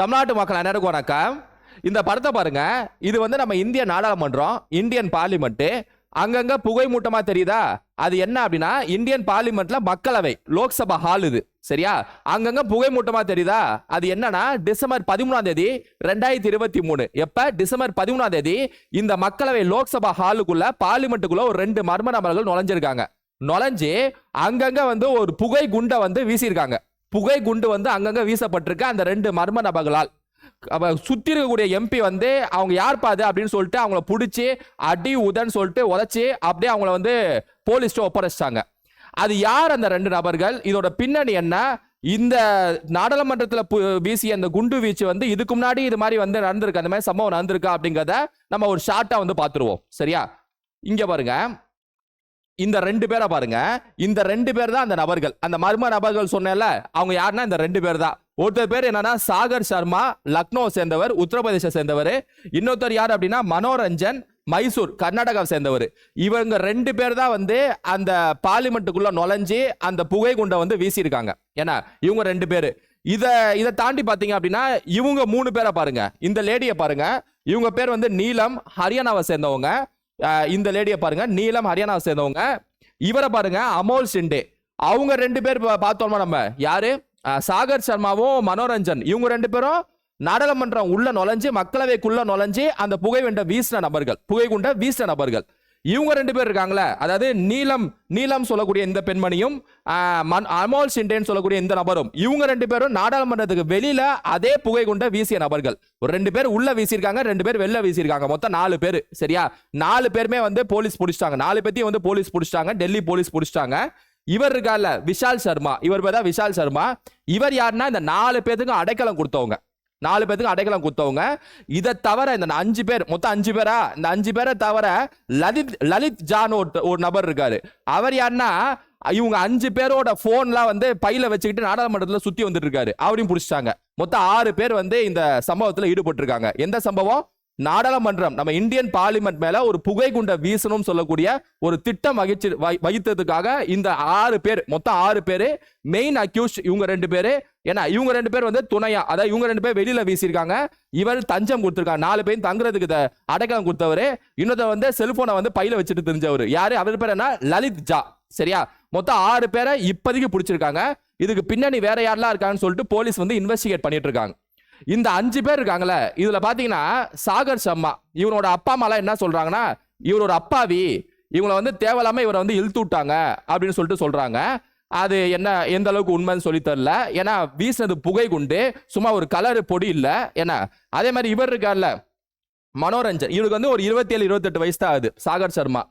தமிழ்நாட்டு மக்கள் அனைவருக்கும் வணக்கம். இந்த படத்தை பாருங்க. இது வந்து நம்ம இந்திய நாடாளுமன்றம் இந்தியன் பார்லிமெண்ட்டு அங்கங்க புகை மூட்டமா தெரியுதா? அது என்ன அப்படின்னா இந்தியன் பார்லிமெண்ட்ல மக்களவை லோக்சபா ஹால் இது. சரியா? அங்கங்க புகை மூட்டமா தெரியுதா? அது என்னன்னா டிசம்பர் பதிமூணாம் தேதி ரெண்டாயிரத்தி இருபத்தி மூணு. எப்ப? டிசம்பர் பதிமூணாம் தேதி இந்த மக்களவை லோக்சபா ஹாலுக்குள்ள பார்லிமெண்ட்டுக்குள்ள ஒரு ரெண்டு மர்ம நபர்கள் நுழைஞ்சிருக்காங்க. நுழைஞ்சு அங்கங்க வந்து ஒரு புகை குண்டை வந்து வீசியிருக்காங்க. புகை குண்டு வந்து அங்கங்கே வீசப்பட்டிருக்கு. அந்த ரெண்டு மர்ம நபர்களால். சுற்றி இருக்கக்கூடிய எம்பி வந்து அவங்க யார் பாது அப்படின்னு சொல்லிட்டு அவங்கள பிடிச்சி அடி உதன்னு சொல்லிட்டு உதச்சி அப்படியே அவங்கள வந்து போலீஸ்ட்டு ஒப்படைச்சிட்டாங்க. அது யார் அந்த ரெண்டு நபர்கள்? இதோட பின்னணி என்ன? இந்த நாடாளுமன்றத்தில் பு- வீசிய அந்த குண்டு வீச்சு வந்து இதுக்கு முன்னாடி இது மாதிரி வந்து நடந்திருக்கு. அந்த மாதிரி சம்பவம் நடந்திருக்கா அப்படிங்கிறத நம்ம ஒரு ஷார்ட்டாக வந்து பார்த்துருவோம். சரியா? இங்கே பாருங்க. இந்த ரெண்டு பேரை பாருங்க. இந்த ரெண்டு பேர் தான் அந்த நபர்கள். அந்த மர்ம நபர்கள் சொன்னேன்ல அவங்க யாருன்னா இந்த ரெண்டு பேர் தான். ஒருத்தர் பேர் என்னன்னா சாகர் சர்மா லக்னோ சேர்ந்தவர் உத்தரப்பிரதேச சேர்ந்தவர். இன்னொருத்தர் யார் அப்படின்னா மனோரஞ்சன் மைசூர் கர்நாடகாவை சேர்ந்தவர். இவங்க ரெண்டு பேர் தான் வந்து அந்த பார்லிமெண்ட்டுக்குள்ள நுழைஞ்சு அந்த புகை குண்டை வந்து வீசியிருக்காங்க. ஏன்னா இவங்க ரெண்டு பேர். இதை இதை தாண்டி பார்த்தீங்க அப்படின்னா இவங்க மூணு பேரை பாருங்க. இந்த லேடியை பாருங்க. இவங்க பேர் வந்து நீலம் ஹரியானாவை சேர்ந்தவங்க. இந்த லேடியை பாருங்க. நீலம் ஹரியானாவை சேர்ந்தவங்க. இவரை பாருங்க அமோல் சிண்டே அவங்க ரெண்டு பேர் பார்த்தோமா நம்ம? யாரு? சாகர் சர்மாவும் மனோரஞ்சன். இவங்க ரெண்டு பேரும் நாடாளுமன்றம் உள்ள நுழைஞ்சு மக்களவைக்குள்ள நுழைஞ்சு அந்த புகை குண்டை வீசின நபர்கள். புகை குண்ட வீசின நபர்கள். இவங்க ரெண்டு பேர் இருக்காங்களே. அதாவது நீலம் நீலம் சொல்லக்கூடிய இந்த பெண்மணியும் அமோல் சிண்டேன்னு சொல்லக்கூடிய இந்த நபரும். இவங்க ரெண்டு பேரும் நாடாளுமன்றத்துக்கு வெளியில அதே புகை குண்டை வீசிய நபர்கள். ஒரு ரெண்டு பேர் உள்ள வீசியிருக்காங்க ரெண்டு பேர் வெளில வீசியிருக்காங்க. மொத்தம் நாலு பேர் சரியா? நாலு பேருமே வந்து போலீஸ் பிடிச்சிட்டாங்க. நாலு பேர்த்தையும் வந்து போலீஸ் பிடிச்சிட்டாங்க டெல்லி போலீஸ் பிடிச்சிட்டாங்க. இவர் இருக்கார்ல விஷால் சர்மா. இவர் பேர் தான் விஷால் சர்மா. இவர் யாருன்னா இந்த நாலு பேத்துக்கும் அடைக்கலம் கொடுத்தவங்க. நாலு பேத்துக்கு அடைக்கலம் கொடுத்தவங்க. இதை தவிர இந்த அஞ்சு பேர் மொத்தம் அஞ்சு பேரா? இந்த அஞ்சு பேரை தவிர லலித் லலித் ஜான் ஒரு ஒரு நபர் இருக்காரு. அவர் யாருன்னா இவங்க அஞ்சு பேரோட போன்லாம் வந்து பையில வச்சுக்கிட்டு நாடாளுமன்றத்தில் சுத்தி வந்துட்டு இருக்காரு. அவரையும் பிடிச்சிட்டாங்க. மொத்தம் ஆறு பேர் வந்து இந்த சம்பவத்தில் ஈடுபட்டிருக்காங்க. எந்த சம்பவம்? நாடாளுமன்றம் நம்ம இந்தியன் பார்லிமெண்ட் மேல ஒரு புகை குண்டை வீசணும் சொல்லக்கூடிய ஒரு திட்டம் வகிச்சு வகித்ததுக்காக இந்த ஆறு பேர் மொத்தம் ஆறு பேர் மெயின் அக்யூஸ் இவங்க ரெண்டு பேர் ஏன்னா இவங்க ரெண்டு பேர் வந்து துணையா அதாவது இவங்க ரெண்டு பேர் வெளியில வீசியிருக்காங்க. இவர் தஞ்சம் கொடுத்துருக்காங்க. நாலு பேர் தங்குறதுக்கு அடக்கம் கொடுத்தவர். இன்னொருத்த வந்து செல்போனை வந்து பையில வச்சுட்டு தெரிஞ்சவர். யாரு? அவர் பேர் என்ன? லலித் ஜா. சரியா? மொத்தம் ஆறு பேரை இப்போதைக்கு பிடிச்சிருக்காங்க. இதுக்கு பின்னணி வேற யாரெல்லாம் இருக்காங்கன்னு சொல்லிட்டு போலீஸ் வந்து இன்வெஸ்டிகேட் பண்ணிட்டு இருக்காங்க. இந்த அஞ்சு பேர் இருக்காங்களே இதுல பாத்தீங்கன்னா சாகர் சர்மா இவனோட அப்பா அம்மாலாம் என்ன சொல்றாங்கன்னா இவரோட அப்பாவி இவங்களை வந்து தேவையில்லாம இவரை வந்து இழுத்து விட்டாங்க அப்படின்னு சொல்லிட்டு சொல்றாங்க. அது என்ன எந்த அளவுக்கு உண்மைன்னு சொல்லி தரல ஏன்னா வீசினது புகை குண்டு சும்மா ஒரு கலர் பொடி இல்லை. ஏன்னா அதே மாதிரி இவர் இருக்கார்ல மனோரஞ்சன். இவருக்கு வந்து ஒரு இருபத்தி ஏழு இருபத்தெட்டு வயசு தான் ஆகுது சாகர் சர்மா.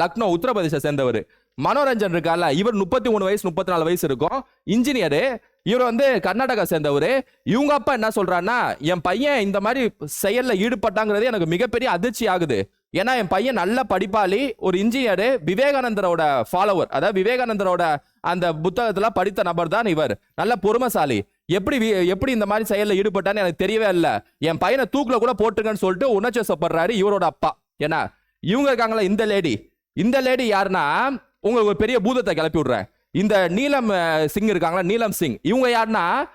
லக்னோ உத்தரப்பிரதேச சேர்ந்தவர். மனோரஞ்சன் இருக்கார்ல இவர் முப்பத்தி மூணு வயசு முப்பத்தி நாலு வயசு இருக்கும். இன்ஜினியரு. இவர் வந்து கர்நாடகா சேர்ந்தவர். இவங்க அப்பா என்ன சொல்றாருன்னா என் பையன் இந்த மாதிரி செயல்ல ஈடுபட்டாங்கிறது எனக்கு மிகப்பெரிய அதிர்ச்சி ஆகுது. ஏன்னா என் பையன் நல்ல படிப்பாளி ஒரு இன்ஜினியர் விவேகானந்தரோட ஃபாலோவர் அதாவது விவேகானந்தரோட அந்த புத்தகத்துல படித்த நபர் தான் இவர். நல்ல பொறுமைசாலி. எப்படி வி- எப்படி இந்த மாதிரி செயலில் ஈடுபட்டான்னு எனக்கு தெரியவே இல்லை. என் பையனை தூக்கில் கூட போட்டுருங்கன்னு சொல்லிட்டு உணர்ச்சி சொப்படுறாரு இவரோட அப்பா. ஏன்னா இவங்க இருக்காங்களா இந்த லேடி இந்த லேடி யாருன்னா உங்களுக்கு ஒரு பெரிய பூதத்தை கிளப்பி விடுறேன். இந்த நீலம் சிங் இருக்காங்களா? நீலம் சிங். இவங்க யாருன்னா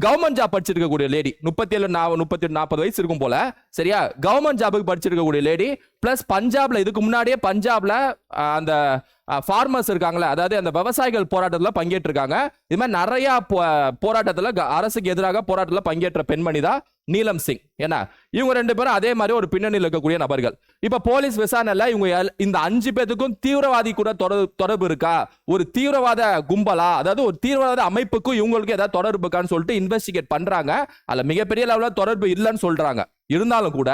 கவர்மெண்ட் ஜாப் படிச்சிருக்கக்கூடிய லேடி முப்பத்தி ஏழு முப்பத்தி நாற்பது வயசு இருக்கும் போல. சரியா? கவர்மெண்ட் ஜாபுக்கு படிச்சிருக்கக்கூடிய லேடி பிளஸ் பஞ்சாப்ல இதுக்கு முன்னாடியே பஞ்சாப்ல அந்த ஃபார்மர்ஸ் இருக்காங்களே அதாவது அந்த விவசாயிகள் போராட்டத்தில் பங்கேற்றிருக்காங்க. இது மாதிரி நிறைய போ- க- அரசுக்கு எதிராக போராட்டத்தில் பங்கேற்ற பெண்மணி தான் நீலம் சிங் என்ன இவங்க ரெண்டு பேரும் அதே மாதிரி ஒரு பின்னணியில் இருக்கக்கூடிய நபர்கள். இப்ப போலீஸ் விசாரணையில இவங்க இந்த அஞ்சு பேத்துக்கும் தீவிரவாதி கூட தொடர்பு தொடர்பு இருக்கா? ஒரு தீவிரவாத கும்பலா? அதாவது ஒரு தீவிரவாத அமைப்புக்கும் இவங்களுக்கு ஏதாவது தொடர்பு இருக்கான்னு சொல்லிட்டு இன்வெஸ்டிகேட் பண்றாங்க. அதுல மிகப்பெரிய லெவலில் தொடர்பு இல்லைன்னு சொல்றாங்க. இருந்தாலும் கூட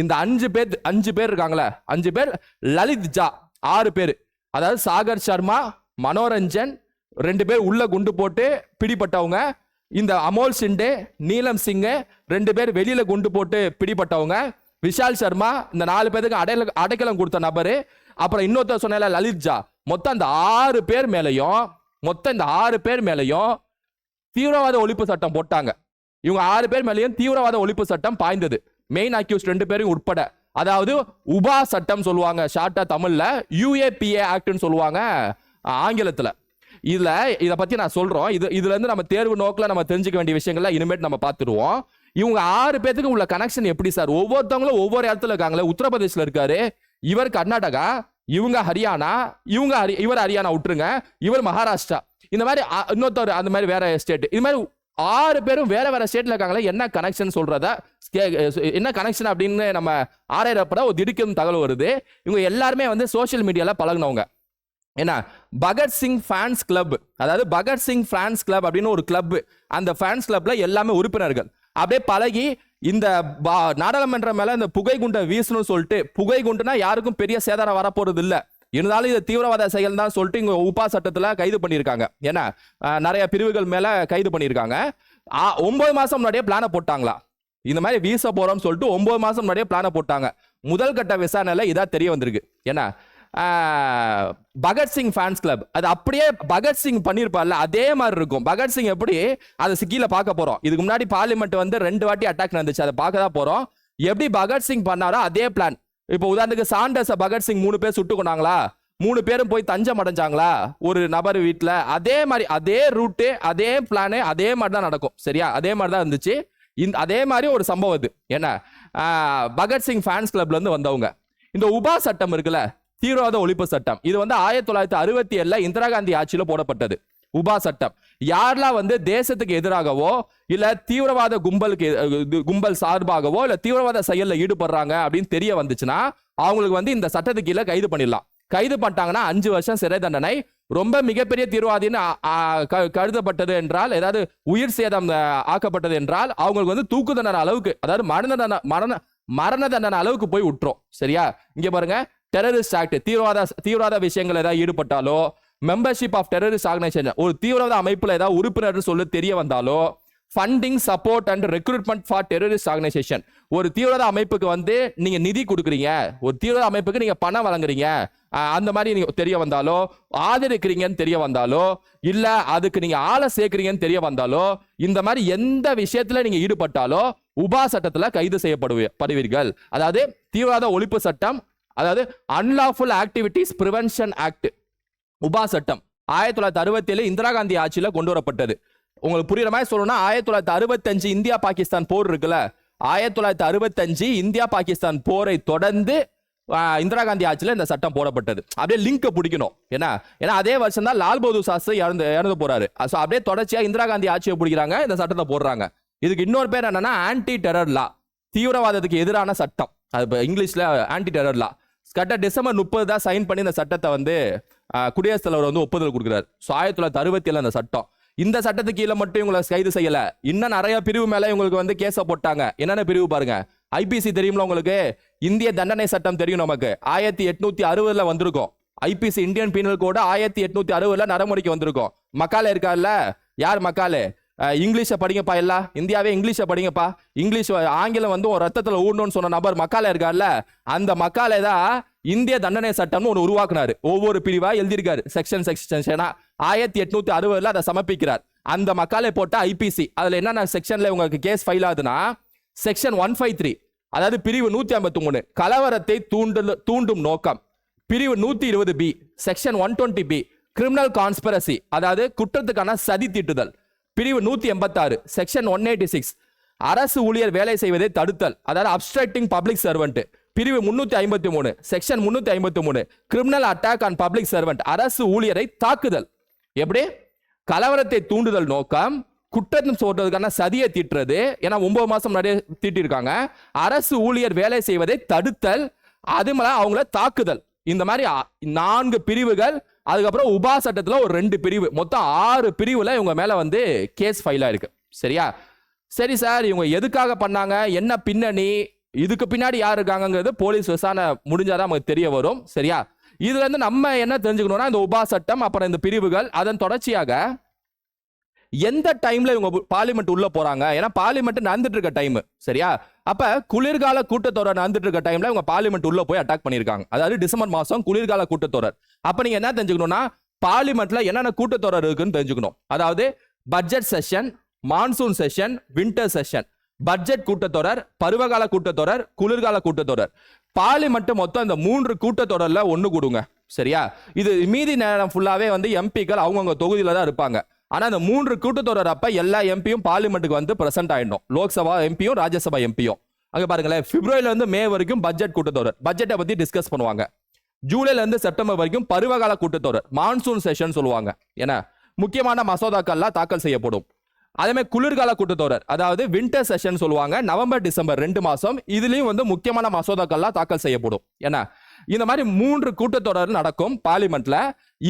இந்த அஞ்சு பேர் அஞ்சு பேர் இருக்காங்களே அஞ்சு பேர் லலித் ஜா ஆறு பேர். அதாவது சாகர் சர்மா மனோரஞ்சன் ரெண்டு பேர் உள்ள குண்டு போட்டு பிடிபட்டவங்க. இந்த அமோல் சிண்டே நீலம் சிங்கு ரெண்டு பேர் வெளியில குண்டு போட்டு பிடிபட்டவங்க. விஷால் சர்மா இந்த நாலு பேருக்கு அடையல அடைக்கலம் கொடுத்த நபரு. அப்புறம் இன்னொருத்தர் சொன்னல லலித் ஜா. மொத்தம் அந்த ஆறு பேர் மேலையும் மொத்தம் இந்த ஆறு பேர் மேலையும் தீவிரவாத ஒழிப்பு சட்டம் போட்டாங்க. இவங்க ஆறு பேர் மேலேயும் தீவிரவாத ஒழிப்பு சட்டம் பாய்ந்தது. மெயின் அக்யூஸ் ரெண்டு பேரும் உட்பட. அதாவது உபா சட்டம் சொல்லுவாங்க ஷார்ட்டா தமிழ்ல யூஏபிஏ ஆக்ட்னு சொல்லுவாங்க ஆங்கிலத்தில் ஆங்கிலத்துல. இதுல இதை பத்தி நான் சொல்றோம். இது இதுல இருந்து நம்ம தேர்வு நோக்கில் நம்ம தெரிஞ்சுக்க வேண்டிய விஷயங்கள்லாம் இனிமேட் நம்ம பார்த்துருவோம் இவங்க ஆறு பேத்துக்கு உள்ள கனெக்ஷன் எப்படி சார்? ஒவ்வொருத்தவங்களும் ஒவ்வொரு இடத்துல இருக்காங்களே உத்தரப்பிரதேஷ்ல இருக்காரு இவர் கர்நாடகா இவங்க ஹரியானா இவங்க ஹரி இவர் ஹரியானா விட்டுருங்க இவர் மகாராஷ்டிரா. இந்த மாதிரி இன்னொருத்தர் அந்த மாதிரி வேற ஸ்டேட் இது மாதிரி ஆறு பேரும் வேற வேற ஸ்டேட்ல இருக்காங்களே என்ன கனெக்ஷன் சொல்றத என்ன கனெக்ஷன் அப்படின்னு நம்ம ஆராயிறப்பட ஒரு திடுக்கும் தகவல் வருது. இவங்க எல்லாருமே வந்து சோஷியல் மீடியால பழகுனவங்க. என்ன பகத்சிங் ஃபேன்ஸ் கிளப் அதாவது பகத்சிங் ஃபேன்ஸ் கிளப் அப்படின்னு ஒரு கிளப் அந்த ஃபேன்ஸ் கிளப்ல எல்லாமே உறுப்பினர்கள். அப்படியே பழகி இந்த பா- நாடாளுமன்றம் மேல இந்த புகை குண்டை வீசணும்னு சொல்லிட்டு புகை குண்டுனா யாருக்கும் பெரிய சேதாரம் வரப்போறது இல்லை இருந்தாலும் இது தீவிரவாத செயல் தான் சொல்லிட்டு இங்க உபா சட்டத்துல கைது பண்ணியிருக்காங்க. ஏன்னா நிறைய பிரிவுகள் மேல கைது பண்ணியிருக்காங்க. ஆ, ஒன்பது மாசம் முன்னாடியே பிளான போட்டாங்களா? இந்த மாதிரி வீச போறோம்னு சொல்லிட்டு ஒன்பது மாசம் முன்னாடியே பிளானை போட்டாங்க. முதல் கட்ட விசாரணையில இதா தெரிய வந்திருக்கு. ஏன்னா பகத்சிங் ஃபேன்ஸ் கிளப் அது அப்படியே பகத்சிங் பண்ணியிருப்பார்ல அதே மாதிரி இருக்கும். பகத்சிங் எப்படி அதை சிக்கியில் பார்க்க போறோம். இதுக்கு முன்னாடி பார்லிமெண்ட் வந்து ரெண்டு வாட்டி அட்டாக் நடந்துச்சு. அதை பார்க்க தான் போறோம். எப்படி பகத்சிங் பண்ணாரோ அதே பிளான் இப்போ உதாரணத்துக்கு சாண்டர்ஸை பகத்சிங் மூணு பேர் சுட்டு கொண்டாங்களா? மூணு பேரும் போய் தஞ்சம் அடைஞ்சாங்களா? ஒரு நபர் வீட்டில் அதே மாதிரி அதே ரூட்டு அதே பிளானு அதே மாதிரி தான் நடக்கும். சரியா? அதே மாதிரி தான் இருந்துச்சு. இந்த அதே மாதிரி ஒரு சம்பவம் இது. என்ன? பகத்சிங் ஃபேன்ஸ் கிளப்லேருந்து வந்தவங்க. இந்த உபா சட்டம் இருக்குல்ல தீவிரவாத ஒழிப்பு சட்டம். இது வந்து ஆயிரத்தி தொள்ளாயிரத்தி அறுபத்தி ஏழுல இந்திரா காந்தி ஆட்சியில போடப்பட்டது. உபா சட்டம். யாரெல்லாம் வந்து தேசத்துக்கு எதிராகவோ இல்ல தீவிரவாத கும்பலுக்கு கும்பல் சார்பாகவோ இல்ல தீவிரவாத செயல்ல ஈடுபடுறாங்க அப்படின்னு தெரிய வந்துச்சுன்னா அவங்களுக்கு வந்து இந்த சட்டத்துக்கு கீழே கைது பண்ணிடலாம். கைது பண்ணிட்டாங்கன்னா அஞ்சு வருஷம் சிறை தண்டனை. ரொம்ப மிகப்பெரிய தீவிரவாதின்னு க- கருதப்பட்டது என்றால் ஏதாவது உயிர் சேதம் ஆக்கப்பட்டது என்றால் அவங்களுக்கு வந்து தூக்கு தண்டனை அளவுக்கு அதாவது மரண தண்டனை மரண மரண தண்டனை அளவுக்கு போய் விட்டுரும் சரியா? இங்க பாருங்க. டெரரிஸ்ட் ஆக்ட் தீவிரவாத தீவிரவாத விஷயங்கள் ஏதாவது ஈடுபட்டாலோ மெம்பர்ஷிப் ஆஃப் டெரரிஸ்ட் ஆர்கனைசேஷன் ஒரு தீவிரவாத அமைப்பில் ஏதாவது உறுப்பினர் சொல்லி தெரிய வந்தாலோ funding support and recruitment for terrorist organisation ஒரு தீவிரவாத அமைப்புக்கு வந்து நீங்கள் நிதி கொடுக்குறீங்க. ஒரு தீவிரவாத அமைப்புக்கு நீங்கள் பணம் வழங்குறீங்க. அந்த மாதிரி நீங்கள் தெரிய வந்தாலோ ஆதரிக்கிறீங்கன்னு தெரிய வந்தாலோ இல்லை அதுக்கு நீங்கள் ஆளை சேர்க்குறீங்கன்னு தெரிய வந்தாலோ இந்த மாதிரி எந்த விஷயத்தில் நீங்கள் ஈடுபட்டாலோ உபா சட்டத்தில் கைது செய்யப்படுவீர்கள் படுவீர்கள். அதாவது தீவிரவாத ஒழிப்பு சட்டம் அதாவது அன்லாஃபுல் ஆக்டிவிட்டிஸ் ப்ரிவென்ஷன் ஆக்ட் உபா சட்டம். ஆயிரத்தி தொள்ளாயிரத்தி அறுபத்தேழு இந்திரா காந்தி ஆட்சியில் கொண்டு வரப்பட்டது. உங்களுக்கு புரியுற மாதிரி சொல்லணும்னா ஆயிரத்தி தொள்ளாயிரத்தி அறுபத்தஞ்சு இந்தியா பாகிஸ்தான் போர் இருக்குல்ல ஆயிரத்தி தொள்ளாயிரத்தி அறுபத்தஞ்சு இந்தியா பாகிஸ்தான் போரை தொடர்ந்து இந்திரா காந்தி ஆட்சியில் இந்த சட்டம் போடப்பட்டது. அப்படியே லிங்கை பிடிக்கணும். ஏன்னா ஏன்னா அதே வருஷம் தான் லால் பகதூர் சாஸ்திரி இறந்து இறந்து போறாரு. ஸோ அப்படியே தொடர்ச்சியாக இந்திரா காந்தி ஆட்சியை பிடிக்கிறாங்க இந்த சட்டத்தை போடுறாங்க. இதுக்கு இன்னொரு பேர் என்னன்னா ஆன்டி டெரர் லா தீவிரவாதத்துக்கு எதிரான சட்டம். அது இப்போ இங்கிலீஷில் ஆன்டி டெரர் லா கரெக்டாக டிசம்பர் முப்பது தான் சைன் பண்ணி இந்த சட்டத்தை வந்து குடியரசுத் தலைவர் வந்து ஒப்புதல் கொடுக்குறாரு. ஸோ ஆயிரத்தி தொள்ளாயிரத்தி அறுபத்தி ஏழு அந்த சட்டம். இந்த சட்டத்துக்கு கீழே மட்டும் இவங்களை கைது செய்யலை. இன்னும் நிறைய பிரிவு மேலே இவங்களுக்கு வந்து கேஸை போட்டாங்க. என்னென்ன பிரிவு பாருங்க? ஐபிசி தெரியுமில உங்களுக்கு? இந்திய தண்டனை சட்டம் தெரியும் நமக்கு. ஆயிரத்தி எட்நூத்தி அறுபதுல வந்திருக்கும். ஐபிசி இந்தியன் பீனல் கோடு ஆயிரத்தி எட்நூத்தி அறுபதுல நடைமுறைக்கு வந்திருக்கும். மக்காலே இருக்கார்ல? யார் மக்காலே? இங்கிலீஷை படிங்கப்பா எல்லாம் இந்தியாவே இங்கிலீஷை படிங்கப்பா. இங்கிலீஷ் ஆங்கிலம் வந்து ஒரு ரத்தத்தில் ஊடணும்னு சொன்ன நபர் மக்காலே இருக்கார்ல அந்த மக்காலே தான் இந்திய தண்டனை சட்டம்னு ஒன்று உருவாக்குனாரு. ஒவ்வொரு பிரிவாக எழுதியிருக்காரு. செக்ஷன் செக்ஷனா ஆயிரத்தி எட்நூத்தி அறுபதுல அதை சமர்ப்பிக்கிறார். அந்த மக்காலே போட்ட ஐபிசி அதில் என்னென்ன செக்ஷன்ல உங்களுக்கு கேஸ் ஃபைல் ஆகுதுன்னா செக்ஷன் ஒன் ஃபைவ் த்ரீ அதாவது பிரிவு நூத்தி ஐம்பத்தி மூணு கலவரத்தை தூண்டல் தூண்டும் நோக்கம். பிரிவு நூத்தி இருபது B section one twenty B criminal conspiracy அதாவது குற்றத்துக்கான சதி தீட்டுதல். பிரிவு நூத்தி எண்பத்தாறு செக்ஷன் ஒன் எயிட்டி சிக்ஸ் அரசு ஊழியர் வேலை செய்வதை தடுத்தல் அதாவது அப்ஸ்ட்ரக்டிங் பப்ளிக் சர்வெண்ட் பிரிவு முன்னூத்தி ஐம்பத்தி மூணு செக்ஷன் முன்னூத்தி ஐம்பத்தி மூணு. Criminal attack on public servant அரசு ஊழியரை தாக்குதல். எப்படி? கலவரத்தை தூண்டுதல் நோக்கம் குற்றம் சொல்றதுக்கான சதியை தீட்டுறது. ஏன்னா ஒன்பது மாசம் முன்னாடியே தீட்டிருக்காங்க. அரசு ஊழியர் வேலை செய்வதை தடுத்தல் அது மேல அவங்கள தாக்குதல். இந்த மாதிரி நான்கு பிரிவுகள் அதுக்கப்புறம் உபா சட்டத்தில் ஒரு ரெண்டு பிரிவு. மொத்தம் ஆறு பிரிவில் இவங்க மேலே வந்து கேஸ் ஃபைல் ஆயிருக்கு சரியா? சரி சார் இவங்க எதுக்காக பண்ணாங்க? என்ன பின்னணி? இதுக்கு பின்னாடி யார் இருக்காங்கங்கிறது போலீஸ் விசாரணை முடிஞ்சாதான் நமக்கு தெரிய வரும். சரியா? இதுல இருந்து நம்ம என்ன தெரிஞ்சுக்கணும்னா இந்த உபா சட்டம் அப்புறம் இந்த பிரிவுகள் அதன் தொடர்ச்சியாக எந்த டைம்ல இவங்க பார்லிமெண்ட் உள்ள போறாங்க? ஏன்னா பார்லிமெண்ட் நடந்துட்டு இருக்க டைம் சரியா? அப்ப குளிர்கால கூட்டத்தொடர் நடந்துட்டு இருக்க டைம்ல இவங்க பார்லிமெண்ட் உள்ள போய் அட்டாக் பண்ணிருக்காங்க. அதாவது டிசம்பர் மாசம் குளிர்கால கூட்டத்தொடர். அப்ப நீங்க என்ன தெரிஞ்சுக்கணும்னா பார்லிமெண்ட்ல என்னென்ன கூட்டத்தொடர் இருக்குன்னு தெரிஞ்சுக்கணும். அதாவது budget session monsoon session winter session budget கூட்டத்தொடர் பருவகால கூட்டத்தொடர் குளிர்கால கூட்டத்தொடர். பார்லிமெண்ட் மொத்தம் இந்த மூன்று கூட்டத்தொடர்ல ஒன்று கொடுங்க சரியா? இது மீதி நேரம் ஃபுல்லாவே வந்து எம்பிக்கள் அவங்கவுங்க தொகுதியில தான் இருப்பாங்க. ஆனால் அந்த மூன்று கூட்டத்தொடர் அப்போ எல்லா எம்பியும் பார்லிமெண்ட்டுக்கு வந்து பிரசன்ட் ஆகிடும் லோக்சபா எம்பியும் ராஜ்யசபா எம்பியும் அங்கே பாருங்களேன் பிப்ரவரியிலேருந்து மே வரைக்கும் பட்ஜெட் கூட்டத்தொடர். பட்ஜெட்டை பற்றி டிஸ்கஸ் பண்ணுவாங்க. ஜூலைலேருந்து செப்டம்பர் வரைக்கும் பருவகால கூட்டத்தொடர் மான்சூன் செஷன் சொல்லுவாங்க. ஏன்னா முக்கியமான மசோதாக்கள்லாம் தாக்கல் செய்யப்படும். அதேமாதிரி குளிர்கால கூட்டத்தொடர் அதாவது வின்டர் செஷன் சொல்லுவாங்க நவம்பர் டிசம்பர் ரெண்டு மாதம் இதுலேயும் வந்து முக்கியமான மசோதாக்கள்லாம் தாக்கல் செய்யப்படும். ஏன்னா இந்த மாதிரி மூன்று கூட்டத்தொடர் நடக்கும் பார்லிமெண்ட்ல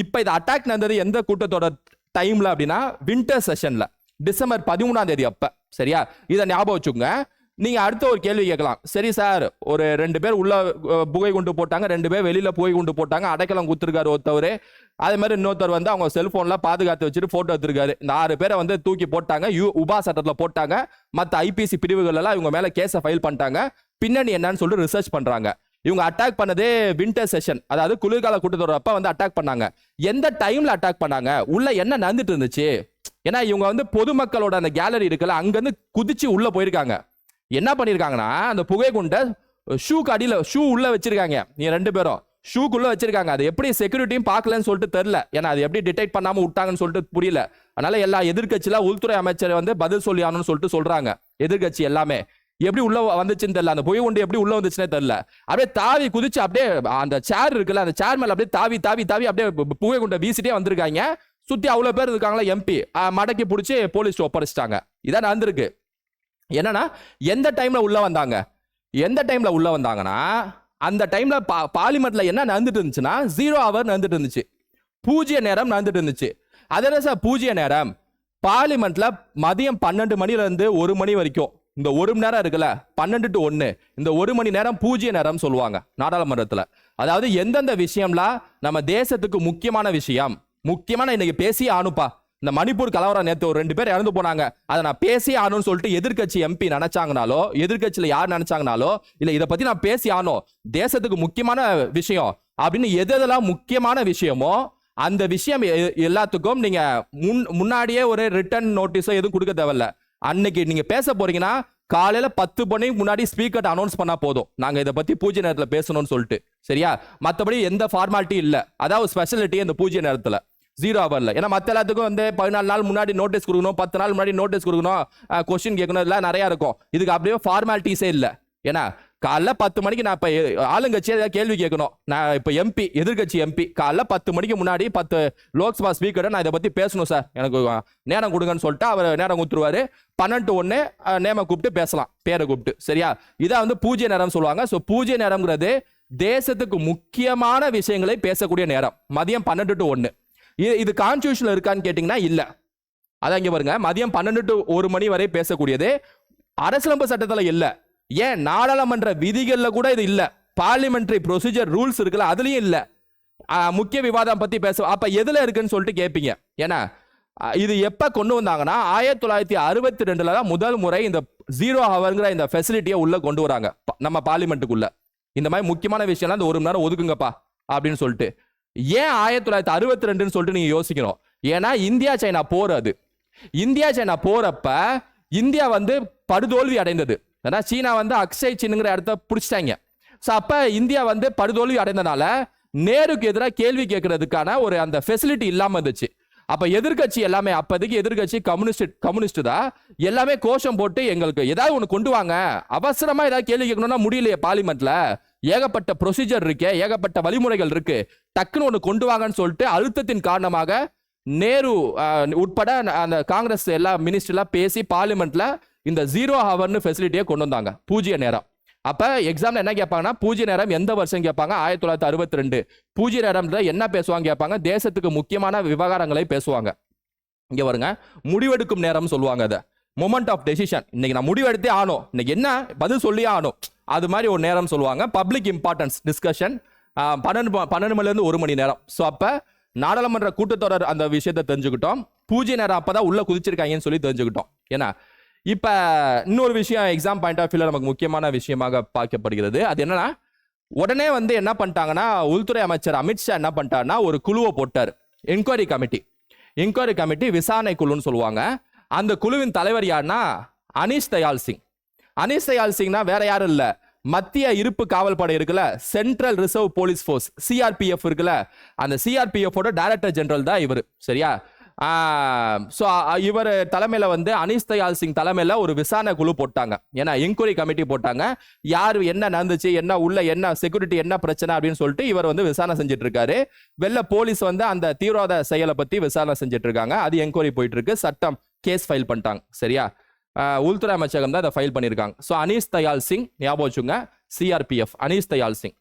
இப்ப இது அட்டாக் நடந்தது எந்த கூட்டத்தொடர் டைம்ல அப்படின்னா வின்டர் செஷன்ல டிசம்பர் பதிமூணாம் தேதி அப்ப. சரியா? இதை ஞாபகம் வச்சுக்கோங்க. நீங்க அடுத்த ஒரு கேள்வி கேட்கலாம். சரி சார் ஒரு ரெண்டு பேர் உள்ள புகை குண்டு போட்டாங்க ரெண்டு பேர் வெளியில புகை குண்டு போட்டாங்க அடைக்கலம் குத்துருக்காரு ஒருத்தவர். அதே மாதிரி இன்னொருத்தர் வந்து அவங்க செல்போன்ல பாதுகாத்து வச்சுட்டு போட்டோ எடுத்திருக்காரு. இந்த ஆறு பேரை வந்து தூக்கி போட்டாங்க யூ உபா சட்டத்தில் போட்டாங்க. மற்ற ஐபிசி பிரிவுகள் எல்லாம் இவங்க மேல கேஸை ஃபைல் பண்ணிட்டாங்க. பின்னணி என்னன்னு சொல்லிட்டு ரிசர்ச் பண்றாங்க. இவங்க அட்டாக் பண்ணதே வின்டர் செஷன் அதாவது குளிர்கால கூட்டத்தொடர் வந்து அட்டாக் பண்ணாங்க. எந்த டைம்ல அட்டாக் பண்ணாங்க? உள்ள என்ன நடந்துட்டு இருந்துச்சு? ஏன்னா இவங்க வந்து பொதுமக்களோட அந்த கேலரி இருக்குல்ல அங்கேருந்து குதிச்சு உள்ள போயிருக்காங்க. என்ன பண்ணியிருக்காங்கன்னா அந்த புகை குண்டை ஷூக்கு அடியில் ஷூ உள்ள வச்சிருக்காங்க. நீ ரெண்டு பேரும். ஷூக்குள்ள வச்சிருக்காங்க. அது எப்படி செக்யூரிட்டியும் பார்க்கலன்னு சொல்லிட்டு தெரில ஏன்னா அது எப்படி டிடெக்ட் பண்ணாம விட்டாங்கன்னு சொல்லிட்டு புரியல. அதனால எல்லா எதிர்க்கட்சியில உள்துறை அமைச்சர் வந்து பதில் சொல்லியானு சொல்லிட்டு சொல்றாங்க. எதிர்க்கட்சி எல்லாமே. எப்படி உள்ள வந்துச்சுன்னு தெரியல. அந்த புகை குண்டு எப்படி உள்ள வந்துச்சுன்னே தெரியல. அப்படியே தாவி குதிச்சு அப்படியே அந்த சேர் இருக்குல்ல அந்த சேர் மேல அப்படியே தாவி தாவி தாவி அப்படியே புகை குண்டை வீசிட்டே வந்திருக்காங்க. சுத்தி அவ்வளவு பேர் இருக்காங்களா எம்பி மடக்கி பிடிச்சி போலீஸ் ஒப்படைச்சிட்டாங்க. இதான் நடந்திருக்கு. என்னன்னா எந்த டைம்ல உள்ள வந்தாங்க? எந்த டைம்ல உள்ள வந்தாங்கன்னா அந்த டைம்ல பார்லிமெண்ட்ல என்ன நடந்துட்டு இருந்துச்சுன்னா ஜீரோ ஹவர் நடந்துட்டு இருந்துச்சு. பூஜ்ய நேரம் நடந்துட்டு இருந்துச்சு. அது என்ன சார்? பூஜ்ய நேரம். பார்லிமெண்ட்ல மதியம் பன்னெண்டு மணில இருந்து ஒரு மணி வரைக்கும். இந்த ஒரு மணி நேரம் இருக்குல்ல பன்னெண்டு டு ஒன்று இந்த ஒரு மணி நேரம் பூஜ்ய நேரம் சொல்லுவாங்க நாடாளுமன்றத்தில். அதாவது எந்தெந்த விஷயம்லாம் நம்ம தேசத்துக்கு முக்கியமான விஷயம். முக்கியமான இன்னைக்கு பேசியே ஆணுப்பா இந்த மணிப்பூர் கலவரம் நேற்று ஒரு ரெண்டு பேர் இறந்து போனாங்க. அதை நான் பேசி ஆகணும்னு சொல்லிட்டு எதிர்க்கட்சி எம்பி நினைச்சாங்கனாலோ எதிர்கட்சியில் யார் நினைச்சாங்கனாலோ இல்லை இதை பத்தி நான் பேசி ஆகணும். தேசத்துக்கு முக்கியமான விஷயம் அப்படின்னு எது எதெல்லாம் முக்கியமான விஷயமோ அந்த விஷயம் எ- எல்லாத்துக்கும் நீங்க முன் முன்னாடியே ஒரு ரிட்டர்ன் நோட்டீஸோ எதுவும் கொடுக்க தேவையில்ல. அன்னைக்கு நீங்க பேச போறீங்கன்னா காலையில பத்து மணிக்கு முன்னாடி ஸ்பீக்கர் அனௌன்ஸ் பண்ணா போதும். நாங்க இதை பத்தி பூஜை நேரத்துல பேசணும்னு சொல்லிட்டு. சரியா? மத்தபடி எந்த ஃபார்மாலிட்டி இல்ல. அதாவது ஸ்பெஷாலிட்டி அந்த பூஜை நேரத்துல. ஜீரோ ஹவர்ல ஏன்னா மத்த எல்லாத்துக்கும் வந்து பதினாலு நாள் முன்னாடி நோட்டீஸ் கொடுக்கணும் பத்து நாள் முன்னாடி நோட்டீஸ் கொடுக்கணும். கொஸ்டின் கேட்கணும் இதெல்லாம் நிறைய இருக்கும். இதுக்கு அப்படியே ஃபார்மாலிட்டிஸே இல்லை. ஏன்னா காலைல பத்து மணிக்கு நான் இப்போ ஆளுங்கட்சியை ஏதாவது கேள்வி கேட்கணும். நான் இப்போ எம்பி எதிர்க்கட்சி எம்பி காலைல பத்து மணிக்கு முன்னாடி பத்து லோக்சபா ஸ்பீக்கரை நான் இதை பற்றி பேசணும் சார். எனக்கு நேரம் கொடுங்கன்னு சொல்லிட்டு அவர் நேரம் கொடுத்துருவாரு. பன்னெண்டு ஒன்று நேம கூப்பிட்டு பேசலாம். பேரை கூப்பிட்டு. சரியா? இதான் வந்து பூஜை நேரம் சொல்லுவாங்க. ஸோ பூஜை நேரம்ங்கிறது தேசத்துக்கு முக்கியமான விஷயங்களை பேசக்கூடிய நேரம். மதியம் பன்னெண்டு டு ஒன்று இது இது கான்ஸ்டியூஷன்ல இருக்கான்னு கேட்டிங்கன்னா இல்லை. அதான் இங்கே பாருங்க. மதியம் பன்னெண்டு டு ஒரு மணி வரை பேசக்கூடியது. அரசியலமைப்பு சட்டத்தில் இல்லை. ஏன் நாடாளுமன்ற விதிகளில் கூட இது இல்லை. பார்லிமெண்ட்ரி ப்ரொசீஜர் ரூல்ஸ் இருக்குல்ல அதுலேயும் இல்லை. முக்கிய விவாதம் பற்றி பேச அப்போ எதில் இருக்குன்னு சொல்லிட்டு கேட்பீங்க ஏன்னா இது எப்போ கொண்டு வந்தாங்கன்னா ஆயிரத்தி தொள்ளாயிரத்தி அறுபத்தி ரெண்டுல தான் முதல் முறை இந்த ஜீரோ ஹவர்ங்கிற இந்த ஃபெசிலிட்டியை உள்ளே கொண்டு வராங்க. நம்ம பார்லிமெண்ட்டுக்குள்ளே இந்த மாதிரி முக்கியமான விஷயம்லாம் இந்த ஒரு மணி நேரம் ஒதுக்குங்கப்பா அப்படின்னு சொல்லிட்டு. ஏன் ஆயிரத்தி தொள்ளாயிரத்தி அறுபத்தி ரெண்டுன்னு சொல்லிட்டு நீங்கள் யோசிக்கணும்? ஏன்னா இந்தியா சைனா போர் அது. இந்தியா சைனா போறப்ப இந்தியா வந்து படுதோல்வி அடைந்தது. ஏன்னா சீனா வந்து அக்ஷய் சின்னுங்கிற இடத்த பிடிச்சிட்டாங்க. ஸோ அப்போ இந்தியா வந்து படுதோல்வி அடைந்தனால நேருக்கு எதிராக கேள்வி கேட்கறதுக்கான ஒரு அந்த ஃபெசிலிட்டி இல்லாமல் இருந்துச்சு. அப்போ எதிர்க்கட்சி எல்லாமே அப்போதைக்கு எதிர்க்கட்சி கம்யூனிஸ்ட் கம்யூனிஸ்ட் தான். எல்லாமே கோஷம் போட்டு எங்களுக்கு ஏதாவது ஒன்று கொண்டு வாங்க. அவசரமாக ஏதாவது கேள்வி கேட்கணும்னா முடியலையே பார்லிமெண்ட்டில் ஏகப்பட்ட ப்ரொசீஜர் இருக்கு ஏகப்பட்ட வழிமுறைகள் இருக்கு. டக்குன்னு ஒன்று கொண்டு வாங்கன்னு சொல்லிட்டு அழுத்தத்தின் காரணமாக நேரு உட்பட அந்த காங்கிரஸ் எல்லா மினிஸ்டர்லாம் பேசி பார்லிமெண்ட்டில் இந்த ஜீரோ ஹவர்னு ஃபெசிலிட்டியை கொண்டு வந்தாங்க. பூஜ்ய நேரம். அப்போ எக்ஸாம்ல என்ன கேட்பாங்கன்னா பூஜ்ய நேரம் எந்த வருஷம் கேட்பாங்க? ஆயிரத்தி தொள்ளாயிரத்தி அறுபத்தி ரெண்டு. பூஜ்ய நேரம்ல என்ன பேசுவாங்க கேட்பாங்க? தேசத்துக்கு முக்கியமான விவகாரங்களை பேசுவாங்க. இங்கே வருங்க முடிவெடுக்கும் நேரம் சொல்லுவாங்க அதை. மொமெண்ட் ஆஃப் டெசிஷன் இன்னைக்கு நான் முடிவெடுத்தே ஆனும் இன்னைக்கு என்ன? பதில் சொல்லியே ஆனும் அது மாதிரி ஒரு நேரம் சொல்லுவாங்க. பப்ளிக் இம்பார்ட்டன்ஸ் டிஸ்கஷன் பன்னெண்டு பன்னெண்டு மணிலேருந்து ஒரு மணி நேரம். ஸோ அப்போ நாடாளுமன்ற கூட்டத்தொடர் அந்த விஷயத்தை தெரிஞ்சுக்கிட்டோம். பூஜ்ய நேரம் அப்போ தான் உள்ளே குதிச்சிருக்காங்கன்னு சொல்லி தெரிஞ்சுக்கிட்டோம். ஏன்னா இப்போ இன்னொரு விஷயம் எக்ஸாம் பாயிண்ட் ஆஃப் வியூவில் நமக்கு முக்கியமான விஷயமாக பார்க்கப்படுகிறது. அது என்னன்னா உடனே வந்து என்ன பண்ணிட்டாங்கன்னா உள்துறை அமைச்சர் அமித்ஷா என்ன பண்ணிட்டாருன்னா ஒரு குழுவை போட்டார். என்கொயரி கமிட்டி என்கொயரி கமிட்டி விசாரணை குழுன்னு சொல்லுவாங்க. அந்த குழுவின் தலைவர் யாருன்னா அனீஷ் தயால் சிங். அனீஷ் தயால் சிங்னா வேற யாரும் இல்லை. மத்திய இருப்பு காவல் படை இருக்குல்ல central reserve police force CRPF இருக்குல்ல அந்த சிஆர்பிஎஃபோட டைரக்டர் ஜெனரல் தான் இவர். சரியா? ஸோ இவர் தலைமையில் வந்து அனீஸ் தயால் சிங் தலைமையில் ஒரு விசாரணை குழு போட்டாங்க. ஏன்னா என்கொயரி கமிட்டி போட்டாங்க. யார் என்ன நடந்துச்சு என்ன உள்ள என்ன செக்யூரிட்டி என்ன பிரச்சனை அப்படின்னு சொல்லிட்டு இவர் வந்து விசாரணை செஞ்சுட்டு இருக்காரு வெளில போலீஸ் வந்து அந்த தீவிரவாத செயலை பற்றி விசாரணை செஞ்சுட்டு இருக்காங்க அது என்கொயரி போயிட்டு இருக்கு சட்டம் கேஸ் ஃபைல் பண்ணிட்டாங்க. சரியா? உள்துறை அமைச்சகம் தான் அதை ஃபைல் பண்ணியிருக்காங்க. ஸோ அனீஸ் தயால் சிங் ஞாபகம் வச்சுங்க சிஆர்பிஎஃப் அனீஸ் தயால் சிங்.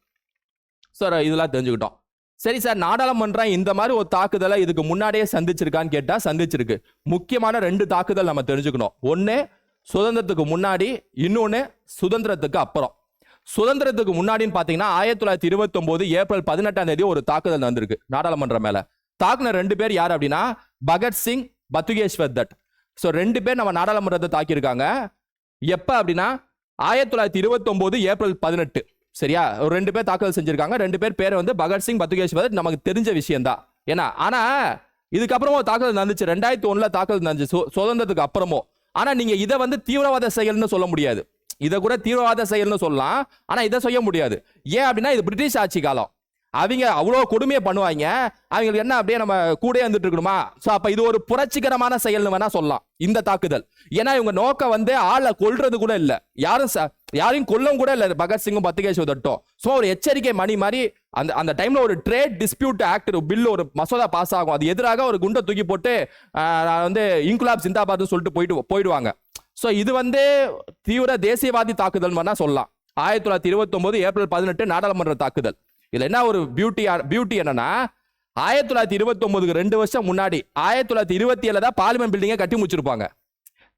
சார் இதெல்லாம் தெரிஞ்சுக்கிட்டோம். சரி சார் நாடாளுமன்றம் இந்த மாதிரி ஒரு தாக்குதலை இதுக்கு முன்னாடியே சந்திச்சிருக்கான்னு கேட்டால் சந்திச்சிருக்கு. முக்கியமான ரெண்டு தாக்குதல் நம்ம தெரிஞ்சுக்கணும். ஒன்று சுதந்திரத்துக்கு முன்னாடி இன்னொன்று சுதந்திரத்துக்கு அப்புறம். சுதந்திரத்துக்கு முன்னாடின்னு பார்த்தீங்கன்னா ஆயிரத்தி தொள்ளாயிரத்தி இருபத்தொம்போது ஏப்ரல் பதினெட்டாம் தேதி ஒரு தாக்குதல் நடந்திருக்கு நாடாளுமன்றம் மேலே. தாக்குன ரெண்டு பேர் யார் அப்படின்னா பகத்சிங் பத்துகேஸ்வர் தட் ஸோ ரெண்டு பேர் நம்ம நாடாளுமன்றத்தை தாக்கியிருக்காங்க. எப்போ அப்படின்னா ஆயிரத்தி தொள்ளாயிரத்தி இருபத்தொம்போது ஏப்ரல் பதினெட்டு. சரியா? ஒரு ரெண்டு பேர் தாக்குதல் செஞ்சிருக்காங்க. ரெண்டு பேர் பேர் வந்து பகத்சிங் பத்துகேஷ் பத்துகேஸ்வர் நமக்கு தெரிஞ்ச விஷயம் தான் ஏன்னா ஆனா இதுக்கப்புறமும் தாக்கல் தாக்குதல் நடந்துச்சு. ரெண்டாயிரத்தி ஒண்ணுல தாக்குதல் நடந்துச்சு. சுதந்திரத்துக்கு அப்புறமும். ஆனா நீங்க இதை வந்து தீவிரவாத செயல்னு சொல்ல முடியாது. இதை கூட தீவிரவாத செயல்னு சொல்லலாம். ஆனா இதை செய்ய முடியாது. ஏன் அப்படின்னா இது பிரிட்டிஷ் ஆட்சி காலம். அவங்க அவ்வளோ கொடுமையை பண்ணுவாங்க. அவங்களுக்கு என்ன அப்படியே நம்ம கூட இருந்துட்டு இருக்கணுமா? ஸோ அப்போ இது ஒரு புரட்சிகரமான செயல்னு வேணா சொல்லலாம். இந்த தாக்குதல். ஏன்னா இவங்க நோக்கம் வந்து ஆளை கொல்றது கூட இல்லை. யாரும் ச- யாரையும் கொல்லவும் கூட இல்லை. பகத்சிங்கும் பத்துகேஸ்வர் தட்டும் ஸோ ஒரு எச்சரிக்கை மணி மாதிரி அந்த அந்த டைம்ல ஒரு ட்ரேட் டிஸ்பியூட் ஆக்ட் பில் ஒரு மசோதா பாஸ் ஆகும். அது எதிராக ஒரு குண்டை தூக்கி போட்டு நான் வந்து இன்குலாப் சிந்தாபாத்னு சொல்லிட்டு போயிட்டு போயிடுவாங்க. ஸோ இது வந்து தீவிர தேசியவாதி தாக்குதல் வேணா சொல்லலாம். ஆயிரத்தி தொள்ளாயிரத்தி இருபத்தொன்பது ஏப்ரல் பதினெட்டு நாடாளுமன்ற தாக்குதல். இதுல என்ன ஒரு பியூட்டி பியூட்டி என்னன்னா ஆயிரத்தி தொள்ளாயிரத்தி இருபத்தொன்பதுக்கு ரெண்டு வருஷம் முன்னாடி ஆயிரத்தி தொள்ளாயிரத்தி இருபத்தி ஏழுல தான் பார்லிமெண்ட் பில்டிங்கை கட்டி முடிச்சிருப்பாங்க.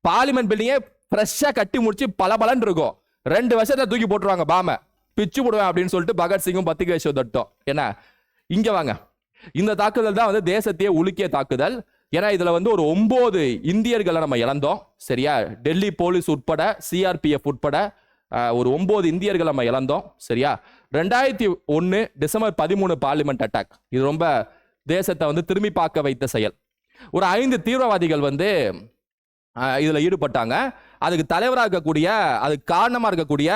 பார்லிமெண்ட் பில்டிங்கை ஃப்ரெஷ்ஷாக கட்டி முடிச்சு பல இருக்கும். ரெண்டு வருஷத்தை தூக்கி போட்டுருவாங்க பாம. பிச்சு போடுவேன் அப்படின்னு சொல்லிட்டு பகத்சிங்கும் பத்திகேஸ்வர் தட்டும். என்ன? இங்க வாங்க. இந்த தாக்குதல் தான் வந்து தேசத்தையே உலுக்கிய தாக்குதல். ஏன்னா இதுல வந்து ஒரு ஒன்பது இந்தியர்களை நம்ம இழந்தோம். சரியா? டெல்லி போலீஸ் உட்பட சிஆர்பிஎஃப் உட்பட ஒரு ஒன்பது இந்தியர்களை நம்ம இழந்தோம். சரியா? ரெண்டாயிரத்தி ஒன்று டிசம்பர் பதிமூணு பார்லிமெண்ட் அட்டாக் இது ரொம்ப தேசத்தை வந்து திரும்பி பார்க்க வைத்த செயல். ஒரு ஐந்து தீவிரவாதிகள் வந்து இதில் ஈடுபட்டாங்க. அதுக்கு தலைவராக இருக்கக்கூடிய அதுக்கு காரணமாக இருக்கக்கூடிய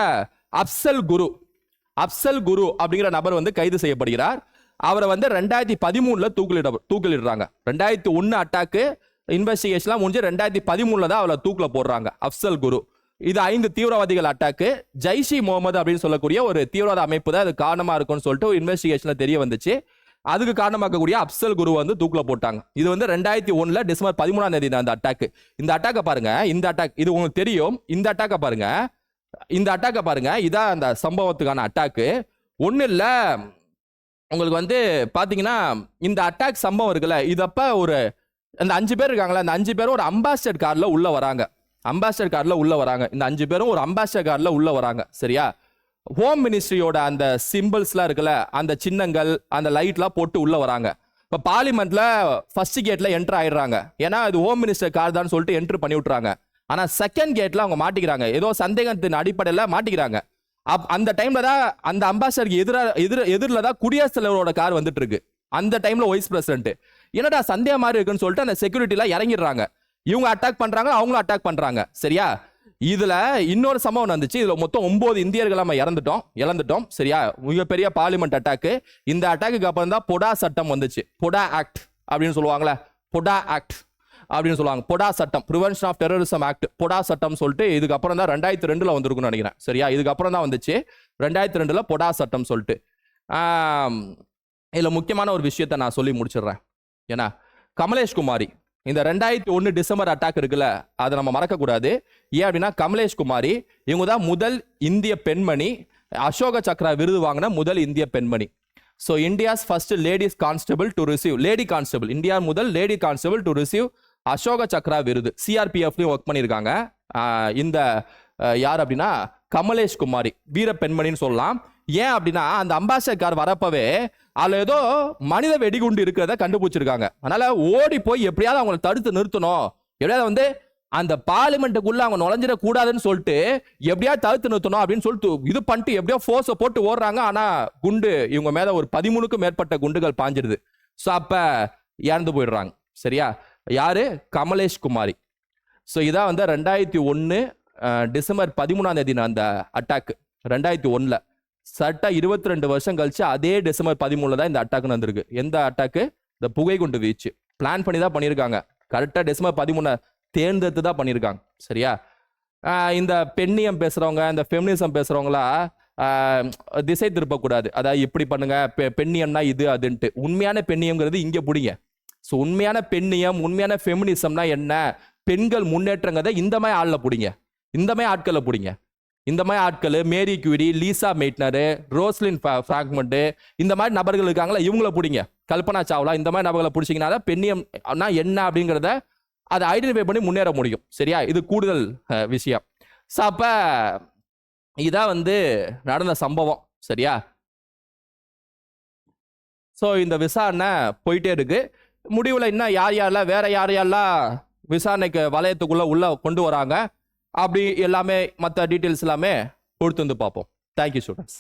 அப்சல் குரு அப்சல் குரு அப்படிங்கிற நபர் வந்து கைது செய்யப்படுகிறார். அவரை வந்து ரெண்டாயிரத்தி பதிமூணுல தூக்கிலிட தூக்கிலிடுறாங்க. ரெண்டாயிரத்தி ஒன்று அட்டாக்கு இன்வெஸ்டிகேஷன்லாம் முடிஞ்சு ரெண்டாயிரத்தி பதிமூணுல தான் அவளை தூக்கில் போடுறாங்க. அப்சல் குரு. இது ஐந்து தீவிரவாதிகள் அட்டாக்கு ஜெய்ஷி முகமது அப்படின்னு சொல்லக்கூடிய ஒரு தீவிரவாத அமைப்பு தான் அது காரணமா இருக்கும்னு சொல்லிட்டு இன்வெஸ்டிகேஷன்ல தெரிய வந்துச்சு. அதுக்கு காரணமாக்கக்கூடிய அப்சல் குரு வந்து தூக்கில போட்டாங்க. இது வந்து ரெண்டாயிரத்தி ஒன்றில் டிசம்பர் பதிமூணாம் தேதி அந்த அட்டாக்கு இந்த அட்டாக்கை பாருங்க இந்த அட்டாக் இது உங்களுக்கு தெரியும். இந்த அட்டாக்கை பாருங்க இந்த அட்டாக்கை பாருங்க இதான் அந்த சம்பவத்துக்கான அட்டாக்கு ஒன்றும் இல்லை உங்களுக்கு வந்து பார்த்தீங்கன்னா இந்த அட்டாக் சம்பவம் இருக்குல்ல இதப்ப ஒரு அந்த அஞ்சு பேர் இருக்காங்களா அந்த அஞ்சு பேரும் ஒரு அம்பாசிடர் காரில் உள்ளே வராங்க. அம்பாசடர் காரில் உள்ளே வராங்க. இந்த அஞ்சு பேரும் ஒரு அம்பாசடர் காரில் உள்ளே வராங்க. சரியா? ஹோம் மினிஸ்ட்ரியோட அந்த சிம்பிள்ஸ்லாம் இருக்குல்ல அந்த சின்னங்கள் அந்த லைட்லாம் போட்டு உள்ளே வராங்க. இப்போ பார்லிமெண்ட்ல ஃபர்ஸ்ட் கேட்ல என்ட்ரு ஆயிடுறாங்க. ஏன்னா இது ஹோம் மினிஸ்டர் கார் தான் சொல்லிட்டு என்ட்ரு பண்ணி விட்றாங்க ஆனால் செகண்ட் கேட்ல அவங்க மாட்டிக்கிறாங்க. ஏதோ சந்தேகத்தின் அடிப்படையில் மாட்டிக்கிறாங்க. அப் அந்த டைம்ல தான் அந்த அம்பாசடருக்கு எதிராக எதிர எதிரில் தான் குடியரசுத் தலைவரோட கார் வந்துட்டு இருக்கு. அந்த டைம்ல வைஸ் பிரசிடென்ட் என்னடா சந்தேகம் மாதிரி இருக்குன்னு சொல்லிட்டு அந்த செக்யூரிட்டிலாம் இறங்கிடுறாங்க. இவங்க அட்டாக் பண்றாங்க அவங்களும் அட்டாக் பண்றாங்க. சரியா? இதுல இன்னொரு சம்பவம் நடந்துச்சு. இதுல மொத்தம் ஒன்பது இந்தியர்கள் நம்ம இறந்துட்டோம். இழந்துட்டோம். சரியா? மிகப்பெரிய பார்லிமெண்ட் அட்டாக்கு இந்த அட்டாக்கு அப்புறம் தான் பொடா சட்டம் வந்துச்சு. பொடா ஆக்ட் அப்படின்னு சொல்லுவாங்களே பொடா ஆக்ட் அப்படின்னு சொல்லுவாங்க. பொடா சட்டம் prevention of terrorism act POTA சட்டம் சொல்லிட்டு இதுக்கப்புறம் தான் ரெண்டாயிரத்தி ரெண்டுல வந்திருக்கும்னு நினைக்கிறேன். சரியா? இதுக்கப்புறம் தான் வந்துச்சு. ரெண்டாயிரத்தி ரெண்டுல பொடா சட்டம் சொல்லிட்டு. இதில் முக்கியமான ஒரு விஷயத்தை நான் சொல்லி முடிச்சிடுறேன். ஏன்னா கமலேஷ் குமாரி இந்த ரெண்டாயிரத்தி ஒன்று டிசம்பர் அட்டாக் இருக்குல்ல அதை நம்ம மறக்கக்கூடாது. ஏன் அப்படின்னா கமலேஷ் குமாரி இவங்க தான் முதல் இந்திய பெண்மணி. அசோக சக்ரா விருது வாங்கின முதல் இந்திய பெண்மணி. So India's first ladies constable to receive lady constable India முதல் lady constable to receive Ashoka Chakra விருது. சிஆர்பிஎஃப்லையும் ஒர்க் பண்ணியிருக்காங்க. இந்த யார் அப்படின்னா கமலேஷ் குமாரி வீர பெண்மணின்னு சொல்லலாம். ஏன் அப்படின்னா அந்த அம்பாசடர் கார் வரப்பவே அதில் ஏதோ மனித வெடிகுண்டு இருக்கிறத கண்டுபிடிச்சிருக்காங்க. அதனால ஓடி போய் எப்படியாவது அவங்களை தடுத்து நிறுத்தணும். எப்படியாவது வந்து அந்த பார்லிமெண்ட்டுக்குள்ள அவங்க நுழைஞ்சிடக்கூடாதுன்னு சொல்லிட்டு எப்படியாவது தடுத்து நிறுத்தணும் அப்படின்னு சொல்லிட்டு இது பண்ணிட்டு எப்படியோ ஃபோர்ஸை போட்டு ஓடுறாங்க. ஆனால் குண்டு இவங்க மேலே ஒரு பதிமூணுக்கும் மேற்பட்ட குண்டுகள் பாஞ்சிருது. ஸோ அப்போ இறந்து போயிடுறாங்க. சரியா? யாரு? கமலேஷ் குமாரி. ஸோ இதான் வந்து ரெண்டாயிரத்தி ஒன்று டிசம்பர் பதிமூணாம் தேதி அந்த அட்டாக் ரெண்டாயிரத்தி ஒன்றில் சட்டா இருபத்தி ரெண்டு வருஷம் கழிச்சு அதே டிசம்பர் பதிமூணுல தான் இந்த அட்டாக்குன்னு வந்திருக்கு. எந்த அட்டாக்கு இந்த புகை குண்டு வீச்சு. பிளான் பண்ணி தான் பண்ணியிருக்காங்க கரெக்டாக டிசம்பர் பதிமூணை தேர்ந்தெடுத்து தான் பண்ணியிருக்காங்க சரியா? இந்த பெண்ணியம் பேசுகிறவங்க இந்த ஃபெமினிசம் பேசுகிறவங்களா திசை திருப்பக்கூடாது. அதாவது இப்படி பண்ணுங்க பெ- பெண்ணியம்னா இது அதுன்ட்டு. உண்மையான பெண்ணியம்ங்கிறது இங்கே பிடிங்க. ஸோ உண்மையான பெண்ணியம் உண்மையான ஃபெமினிசம்னா என்ன? பெண்கள் முன்னேற்றங்கிறத இந்த மாதிரி ஆளில் பிடிங்க. இந்த மாதிரி ஆட்களை பிடிங்க. இந்த மாதிரி ஆட்கள் Marie Curie Lise Meitner Rosalind Franklin இந்த மாதிரி நபர்கள் இருக்காங்களா இவங்கள பிடிங்க. கல்பனா சாவ்லா இந்த மாதிரி நபர்களை பிடிச்சிங்கன்னா தான் ஆனால் என்ன அப்படிங்கிறத அதை ஐடென்டிஃபை பண்ணி முன்னேற முடியும். சரியா? இது கூடுதல் விஷயம். ஸோ அப்போ இதான் வந்து நடந்த சம்பவம். சரியா? ஸோ இந்த விசாரணை போயிட்டே இருக்கு. முடிவில் இன்னும் யார் யாரெல்லாம் வேற யார் யாரெல்லாம் விசாரணைக்கு வலயத்துக்குள்ளே உள்ள கொண்டு வராங்க அப்படி எல்லாமே மற்ற டீட்டெயில்ஸ் எல்லாமே கொடுத்து வந்து பார்ப்போம். Thank you students